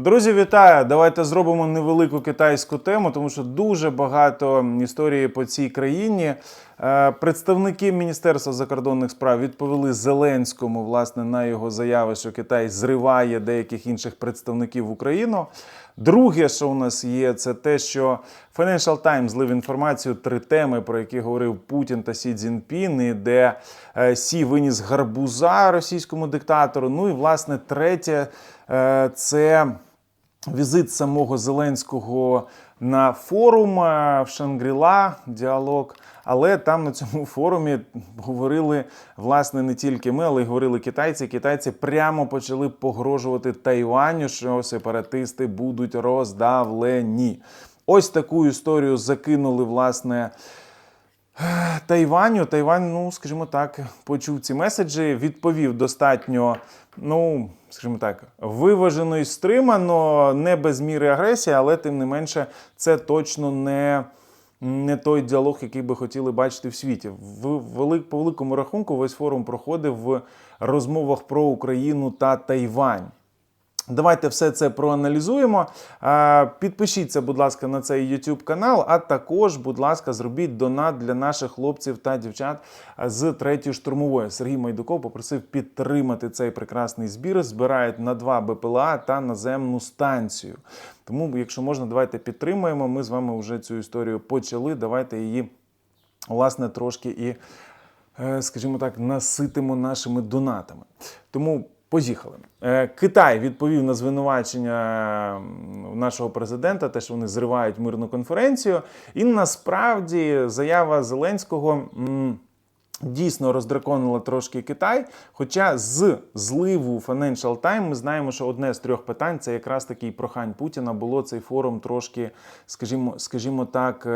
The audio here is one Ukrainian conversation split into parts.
Друзі, вітаю! Давайте зробимо невелику китайську тему, тому що дуже багато історії по цій країні. Е, Представники Міністерства закордонних справ відповіли Зеленському власне на його заяви, що Китай зриває деяких інших представників в Україну. Друге, що у нас є, це те, що Financial Times злив інформацію три теми, про які говорив Путін та Сі Цзіньпін, і де е, Сі виніс гарбуза російському диктатору. Ну і власне третє е, це візит самого Зеленського на форум е, в Шангріла, діалог. Але там на цьому форумі говорили власне не тільки ми, але й говорили китайці. Китайці прямо почали погрожувати Тайваню, що сепаратисти будуть роздавлені. Ось таку історію закинули власне. Тайваню. Тайвань, ну скажімо так, почув ці меседжі, відповів достатньо, ну скажімо так, виважено і стримано, не без міри агресії, але тим не менше, це точно не. Не той діалог, який би хотіли бачити в світі. В велик, по великому рахунку весь форум проходив в розмовах про Україну та Тайвань. Давайте все це проаналізуємо. Е, Підпишіться, будь ласка, на цей YouTube канал, а також, будь ласка, зробіть донат для наших хлопців та дівчат з третьої штурмової. Сергій Майдуков попросив підтримати цей прекрасний збір. Збирають на два БПЛА та наземну станцію. Тому, якщо можна, давайте підтримаємо. Ми з вами вже цю історію почали. Давайте її, власне, трошки і, е, скажімо так, наситимо нашими донатами. Тому. Поїхали. Е, Китай відповів на звинувачення нашого президента, те, що вони зривають мирну конференцію. І насправді заява Зеленського. Дійсно роздраконила трошки Китай. Хоча з зливу Financial Times ми знаємо, що одне з трьох питань це якраз такий прохань Путіна було цей форум трошки, скажімо, скажімо так.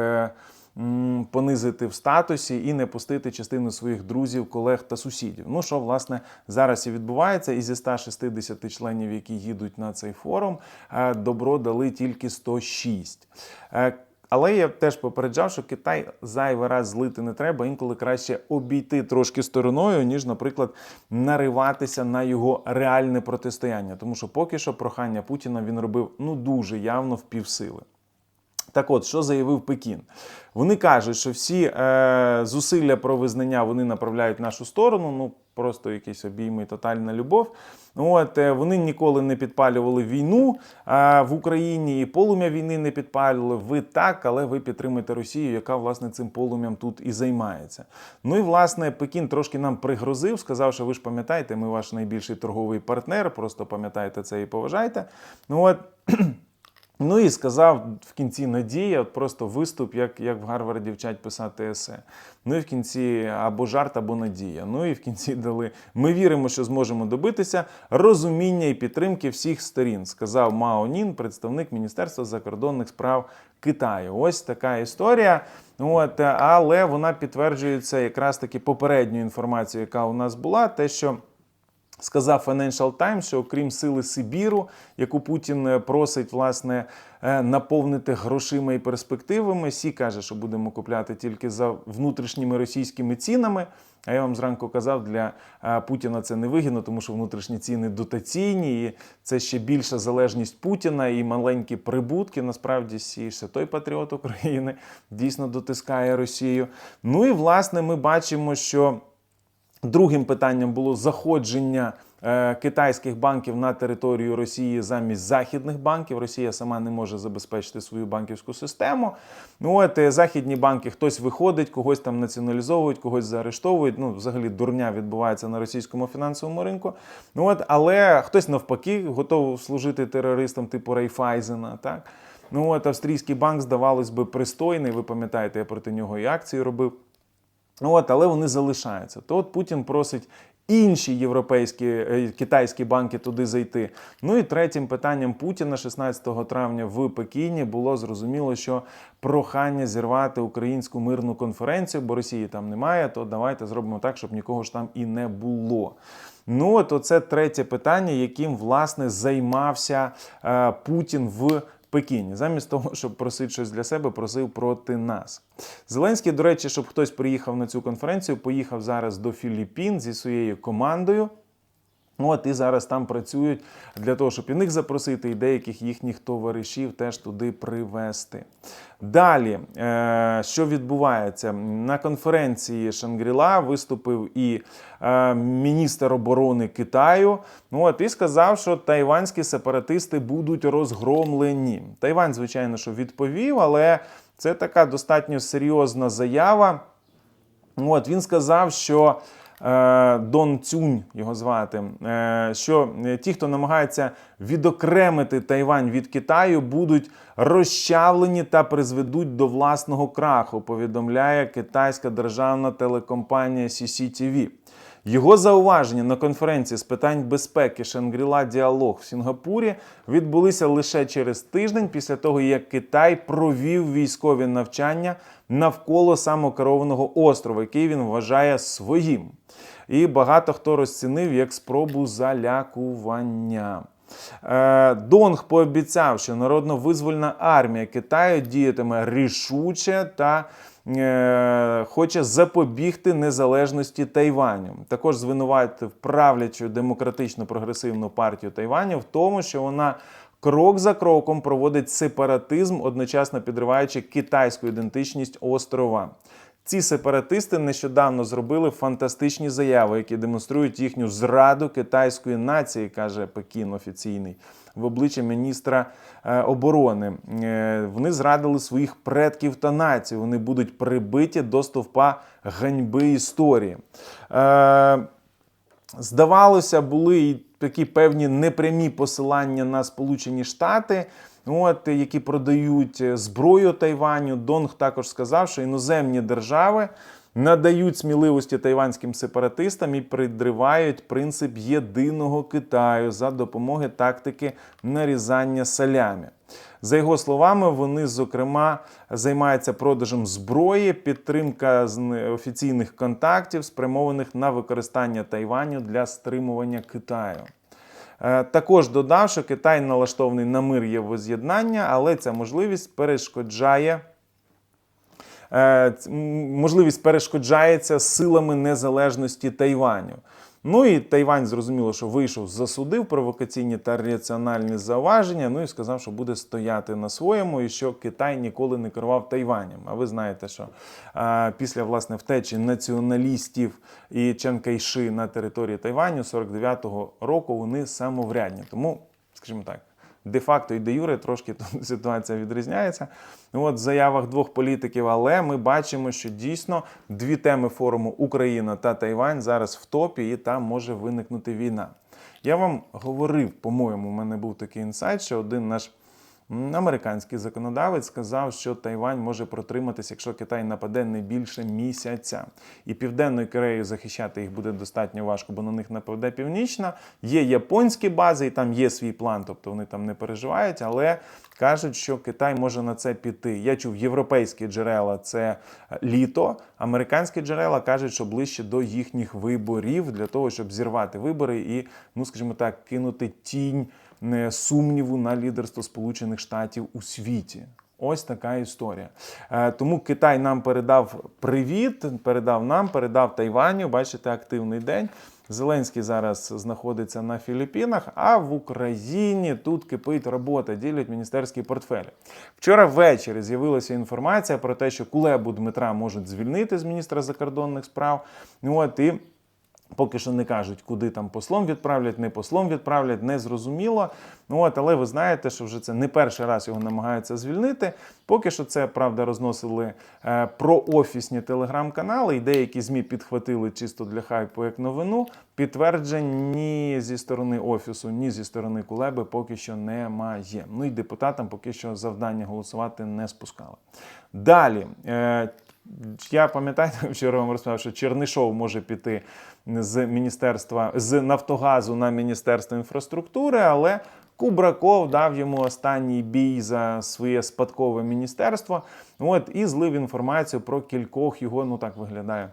Понизити в статусі і не пустити частину своїх друзів, колег та сусідів. Ну що власне зараз і відбувається, і зі 160 членів, які їдуть на цей форум, е, добро дали тільки 106. Е, але я теж попереджав, що Китай зайвий раз злити не треба. Інколи краще обійти трошки стороною, ніж, наприклад, нариватися на його реальне протистояння. Тому що поки що прохання Путіна він робив ну дуже явно в півсили. Так от, що заявив Пекін? Вони кажуть, що всі е, зусилля про визнання вони направляють в нашу сторону, ну просто якісь обійми тотальна любов. От, е, вони ніколи не підпалювали війну е, в Україні, і полум'я війни не підпалювали. Ви так, але ви підтримуєте Росію, яка власне цим полум'ям тут і займається. Ну і власне Пекін трошки нам пригрозив, сказав, що ви ж пам'ятаєте, ми ваш найбільший торговий партнер, просто пам'ятайте це і поважайте. Ну от. Ну і сказав в кінці надія, от просто виступ, як, як в Гарварді вчать писати есе. Ну і в кінці або жарт, або надія. Ну і в кінці дали. Ми віримо, що зможемо добитися розуміння і підтримки всіх сторін, сказав Мао Нін, представник Міністерства закордонних справ Китаю. Ось така історія. От, але вона підтверджується якраз таки попередньою інформацією, яка у нас була, те, що. Сказав Financial Times, що окрім сили Сибіру, яку Путін е, просить власне е, наповнити грошима і перспективами, Сі каже, що будемо купляти тільки за внутрішніми російськими цінами. А я вам зранку казав, для е, Путіна це не вигідно, тому що внутрішні ціни дотаційні, і це ще більша залежність Путіна і маленькі прибутки. Насправді Сі той патріот України дійсно дотискає Росію. Ну і власне ми бачимо, що. Другим питанням було заходження е, китайських банків на територію Росії замість західних банків. Росія сама не може забезпечити свою банківську систему. Ну от е, західні банки хтось виходить, когось там націоналізовують, когось заарештовують. Ну, взагалі, дурня відбувається на російському фінансовому ринку. Ну от, але хтось навпаки готовий служити терористам типу Рейфайзена. Так. Ну от австрійський банк, здавалось би, пристойний. Ви пам'ятаєте, я проти нього і акції робив. От, але вони залишаються. То от Путін просить інші європейські е, китайські банки туди зайти. Ну і третім питанням Путіна 16 травня в Пекіні було зрозуміло, що прохання зірвати українську мирну конференцію, бо Росії там немає. То давайте зробимо так, щоб нікого ж там і не було. Ну от оце третє питання, яким власне займався е, Путін в Пекіні, замість того, щоб просити щось для себе, просив проти нас. Зеленський, до речі, щоб хтось приїхав на цю конференцію, поїхав зараз до Філіппін зі своєю командою. От і зараз там працюють для того, щоб і них запросити, і деяких їхніх товаришів теж туди привезти. Далі, е, що відбувається на конференції Шангріла, виступив і е, міністр оборони Китаю. Ну от і сказав, що тайванські сепаратисти будуть розгромлені. Тайвань, звичайно, що відповів, але це така достатньо серйозна заява. От він сказав, що Дон Цюнь його звати, е, що е, ті, хто намагається відокремити Тайвань від Китаю, будуть розчавлені та призведуть до власного краху. Повідомляє китайська державна телекомпанія CCTV. Його зауваження на конференції з питань безпеки Шангріла Діалог в Сінгапурі відбулися лише через тиждень після того, як Китай провів військові навчання навколо самокерованого острова, який він вважає своїм. І багато хто розцінив як спробу залякування. Е, Донг пообіцяв, що народно-визвольна армія Китаю діятиме рішуче та е, хоче запобігти незалежності Тайваню. Також звинуватив правлячу демократично прогресивну партію Тайваню в тому, що вона крок за кроком проводить сепаратизм, одночасно підриваючи китайську ідентичність острова. Ці сепаратисти нещодавно зробили фантастичні заяви, які демонструють їхню зраду китайської нації, каже Пекін офіційний в обличчя міністра е, оборони. Е, Вони зрадили своїх предків та націю. Вони будуть прибиті до стовпа ганьби історії. Здавалося, були і такі певні непрямі посилання на Сполучені Штати, от, які продають е, зброю Тайваню. Донг також сказав, що іноземні держави надають сміливості тайванським сепаратистам і придривають принцип єдиного Китаю за допомоги тактики нарізання салямі. За його словами, вони зокрема займаються продажем зброї, підтримка з офіційних контактів, спрямованих на використання Тайваню для стримування Китаю. Е, Також додав, що Китай налаштований на мир є воз'єднання, але ця можливість перешкоджає. е, Можливість перешкоджається силами незалежності Тайваню. Ну і Тайвань зрозуміло, що вийшов, засудив провокаційні та раціональні зауваження. Ну і сказав, що буде стояти на своєму, і що Китай ніколи не керував Тайванем. А ви знаєте, що а, після власне втечі націоналістів і Чен Кайши на території Тайваню 49-го року вони самоврядні. Тому, скажімо так. Де-факто і де юре трошки тут ситуація відрізняється. От в заявах двох політиків, але ми бачимо, що дійсно дві теми форуму Україна та Тайвань зараз в топі, і там може виникнути війна. Я вам говорив, по-моєму, у мене був такий інсайт, що один наш американський законодавець сказав, що Тайвань може протриматися, якщо Китай нападе не більше місяця. І Південною Кореєю захищати їх буде достатньо важко, бо на них нападе північна. Є японські бази, і там є свій план, тобто вони там не переживають, але кажуть, що Китай може на це піти. Я чув європейські джерела це е, літо. Американські джерела кажуть, що ближче до їхніх виборів для того, щоб зірвати вибори і, ну скажімо так, кинути тінь сумніву на лідерство Сполучених Штатів у світі. Ось така історія. Е, Тому Китай нам передав привіт, передав нам, передав Тайваню. Бачите, активний день. Зеленський зараз знаходиться на Філіппінах, а в Україні тут кипить робота, ділять міністерські портфелі. Вчора ввечері з'явилася інформація про те, що Кулебу Дмитра можуть звільнити з міністра закордонних справ. От і Поки що не кажуть, куди там послом відправлять, не послом відправлять, не зрозуміло. Ну от, але ви знаєте, що вже це не перший раз його намагаються звільнити. Поки що це правда розносили е, проофісні телеграм-канали, і деякі змі підхватили чисто для хайпу як новину. Підтверджень ні зі сторони офісу, ні зі сторони Кулеби поки що немає. Ну і депутатам поки що завдання голосувати не спускали. Далі. Е, я пам'ятаю, вчора вам розповідав, що Чернишов може піти з міністерства з Нафтогазу на міністерство інфраструктури, але Кубраков дав йому останній бій за своє спадкове міністерство. От і злив інформацію про кількох його, ну так виглядає.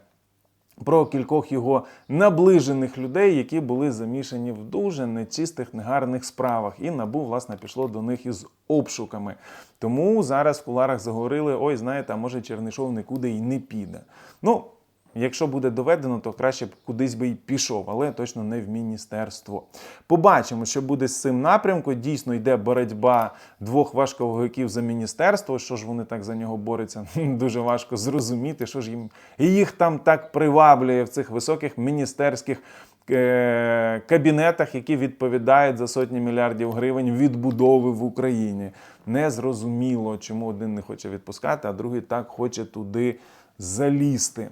Про кількох його наближених людей, які були замішані в дуже нечистих, негарних справах, і набу власне пішло до них із обшуками. Тому зараз в куларах заговорили: ой, знаєте, а може Чернишов нікуди й не піде. Ну. Якщо буде доведено, то краще б кудись би й пішов, але точно не в міністерство. Побачимо, що буде з цим напрямком. Дійсно йде боротьба двох важковиків за міністерство. Що ж вони так за нього борються? Дуже важко зрозуміти, що ж їм їх там так приваблює в цих високих міністерських е, кабінетах, які відповідають за сотні мільярдів гривень відбудови в Україні. Незрозуміло, чому один не хоче відпускати, а другий так хоче туди залізти.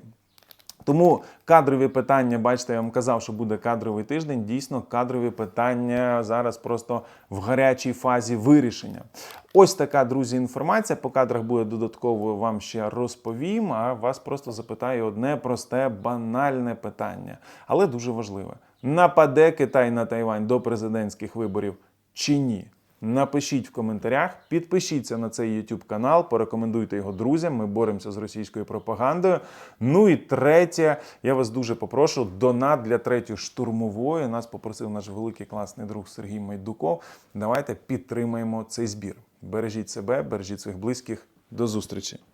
Тому кадрові питання, бачите, я вам казав, що буде кадровий тиждень. Дійсно, кадрові питання зараз просто в гарячій фазі вирішення. Ось така, друзі, інформація. По кадрах буде додатково вам ще розповім. А вас просто запитаю одне просте, банальне питання, але дуже важливе: нападе Китай на Тайвань до президентських виборів чи ні? Напишіть в коментарях, підпишіться на цей YouTube канал, порекомендуйте його друзям. Ми боремося з російською пропагандою. Ну і третє, я вас дуже попрошу, донат для третьої штурмової. Нас попросив наш великий класний друг Сергій Майдуков. Давайте підтримаємо цей збір. Бережіть себе, бережіть своїх близьких. До зустрічі!